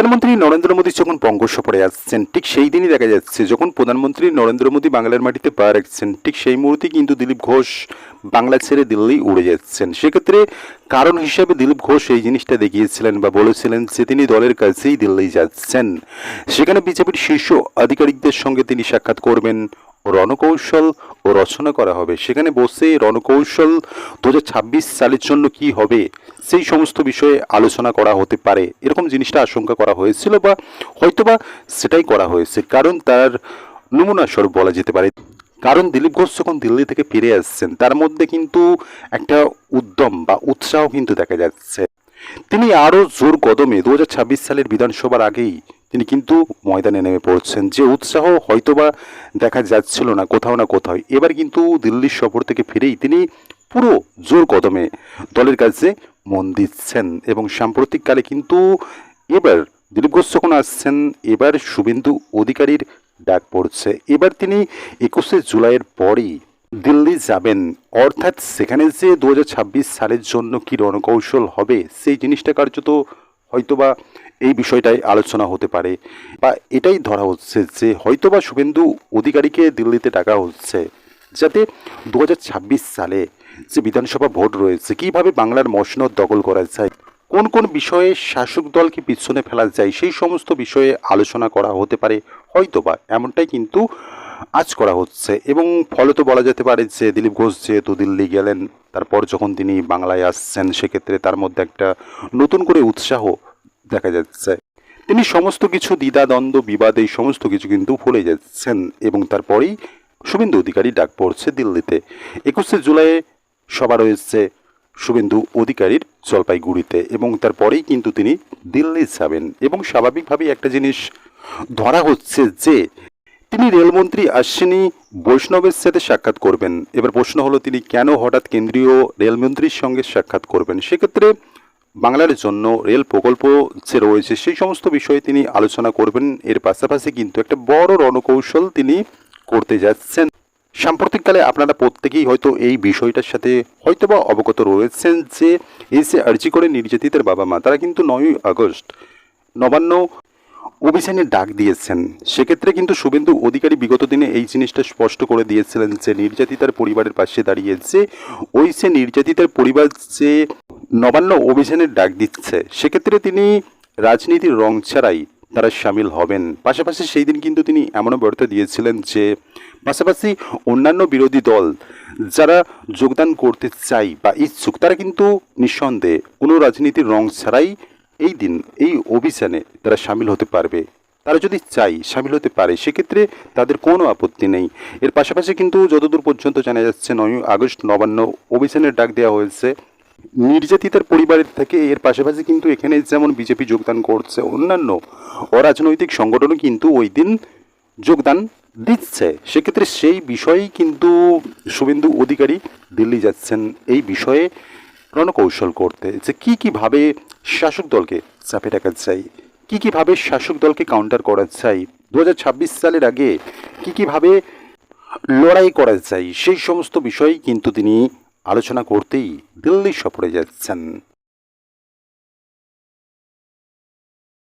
প্রধানমন্ত্রী নরেন্দ্র মোদী যখন বঙ্গ সফরে আসছেন, ঠিক সেই দিনই দেখা যাচ্ছে, যখন প্রধানমন্ত্রী নরেন্দ্র মোদী বাংলার মাটিতে পা রাখছেন, ঠিক সেই মুহূর্তে কিন্তু দিলীপ ঘোষ বাংলা ছেড়ে দিল্লি উড়ে যাচ্ছেন। সেক্ষেত্রে কারণ হিসেবে দিলীপ ঘোষ এই জিনিসটা দেখিয়েছিলেন বা বলেছিলেন যে তিনি দলের কাছেই দিল্লি যাচ্ছেন। সেখানে বিজেপির শীর্ষ আধিকারিকদের সঙ্গে তিনি সাক্ষাৎ করবেন রণকৌশল ও রচনা করা হবে। সেখানে বসে রণকৌশল দু হাজার ছাব্বিশ সালের জন্য কি হবে, সেই সমস্ত বিষয়ে আলোচনা করা হতে পারে। এরকম জিনিসটা আশঙ্কা করা হয়েছিল বা হয়তোবা সেটাই করা হয়েছে। কারণ তার নমুনা স্বরূপ বলা যেতে পারে। কারণ দিলীপ ঘোষ যখন দিল্লি থেকে ফিরে আসছেন, তার মধ্যে কিন্তু একটা উদ্যম বা উৎসাহ কিন্তু দেখা যাচ্ছে। তিনি আরও জোর কদমে দু হাজার ছাব্বিশ সালের বিধানসভার আগেই তিনি কিন্তু ময়দানে নেমে পড়ছেন। যে উৎসাহ হয়তোবা দেখা যাচ্ছিল না কোথাও না কোথাও। এবার কিন্তু দিল্লির সফর থেকে ফিরেই তিনি পুরো জোর কদমে দলের কাছে মন দিচ্ছেন এবং সাম্প্রতিককালে কিন্তু এবার দিলীপ ঘোষ যখন আসছেন, এবার শুভেন্দু অধিকারীর ডাক পড়ছে। এবার তিনি একুশে জুলাইয়ের পরই দিল্লি যাবেন। অর্থাৎ সেখানে যে দু হাজার ছাব্বিশ সালের জন্য কী রণকৌশল হবে, সেই জিনিসটা কার্যত হয়তোবা এই বিষয়টাই আলোচনা হতে পারে বা এটাই ধরা হচ্ছে যে হয়তোবা শুভেন্দু অধিকারীকে দিল্লিতে ডাকা হচ্ছে যাতে দু হাজার ছাব্বিশ সালে যে বিধানসভা ভোট রয়েছে, কীভাবে বাংলার মসনদ দখল করা যায়, কোন কোন বিষয়ে শাসক দলকে পিছনে ফেলা যায়, সেই সমস্ত বিষয়ে আলোচনা করা হতে পারে, হয়তোবা এমনটাই কিন্তু আজ করা হচ্ছে। এবং ফলত বলা যেতে পারে যে দিলীপ ঘোষ যেহেতু দিল্লি গেলেন, তারপর যখন তিনি বাংলায় আসছেন, সেক্ষেত্রে তার মধ্যে একটা নতুন করে উৎসাহ দেখা যাচ্ছে। তিনি সমস্ত কিছু দ্বিধাদ্বন্দ্ব বিবাদ, এই সমস্ত কিছু কিন্তু ভুলে যাচ্ছেন এবং তারপরেই শুভেন্দু অধিকারী ডাক পড়ছে দিল্লিতে। একুশে জুলাই সভা রয়েছে শুভেন্দু অধিকারীর জলপাইগুড়িতে এবং তারপরেই কিন্তু তিনি দিল্লি যাবেন এবং স্বাভাবিকভাবেই একটা জিনিস ধরা হচ্ছে যে, তিনি রেলমন্ত্রী আশ্বিনী বৈষ্ণবের সাথে সাক্ষাৎ করবেন। এবার প্রশ্ন হলো, তিনি কেন হঠাৎ কেন্দ্রীয় রেলমন্ত্রীর সঙ্গে সাক্ষাৎ করবেন? সেক্ষেত্রে বাংলার জন্য রেল প্রকল্প যে রয়েছে, সেই সমস্ত বিষয়ে তিনি আলোচনা করবেন। এর পাশাপাশি কিন্তু একটা বড় রণকৌশল তিনি করতে যাচ্ছেন। সাম্প্রতিককালে আপনারা প্রত্যেকেই হয়তো এই বিষয়টার সাথে হয়তোবা অবগত রয়েছেন যে যে আর্জি করে নির্যাতিতের বাবা মা, তারা কিন্তু নয়ই আগস্ট নবান্ন অভিযানে ডাক দিয়েছেন। সেক্ষেত্রে কিন্তু শুভেন্দু অধিকারী বিগত দিনে এই জিনিসটা স্পষ্ট করে দিয়েছিলেন যে নির্যাতিতার পরিবারের পাশে দাঁড়িয়েছে ওই সে নির্যাতিতার পরিবার যে নবান্ন অভিযানের ডাক দিচ্ছে। সেক্ষেত্রে তিনি রাজনীতির রং ছাড়াই তারা সামিল হবেন। পাশাপাশি সেই দিন কিন্তু তিনি এমনও বার্তা দিয়েছিলেন যে, পাশাপাশি অন্যান্য বিরোধী দল যারা যোগদান করতে চাই বা ইচ্ছুক, তারা কিন্তু নিঃসন্দেহে কোনো রাজনীতির রং ছাড়াই এই দিন, এই অভিযানে তারা সামিল হতে পারবে। তারা যদি চাই সামিল হতে পারে, সেক্ষেত্রে তাদের কোনো আপত্তি নেই। এর পাশাপাশি কিন্তু যতদূর পর্যন্ত জানা যাচ্ছে নয় আগস্ট নবান্ন অভিযানের ডাক দেওয়া হয়েছে। নির্যাতিতার পরিবারের থেকে এর পাশাপাশি কিন্তু এখানে যেমন বিজেপি যোগদান করছে, অন্যান্য অরাজনৈতিক সংগঠনও কিন্তু ওই দিন যোগদান দিচ্ছে। সেক্ষেত্রে সেই বিষয়েই কিন্তু শুভেন্দু অধিকারী দিল্লি যাচ্ছেন এই বিষয়ে রণকৌশল করতে। যে কী কীভাবে শাসক দলকে চাপে রাখা চাই কী কীভাবে শাসক দলকে কাউন্টার করা চাই দু হাজার ছাব্বিশ সালের আগে কী কীভাবে লড়াই করা চাই সেই সমস্ত বিষয় কিন্তু তিনি আলোচনা করতেই দিল্লি সফরে যাচ্ছেন।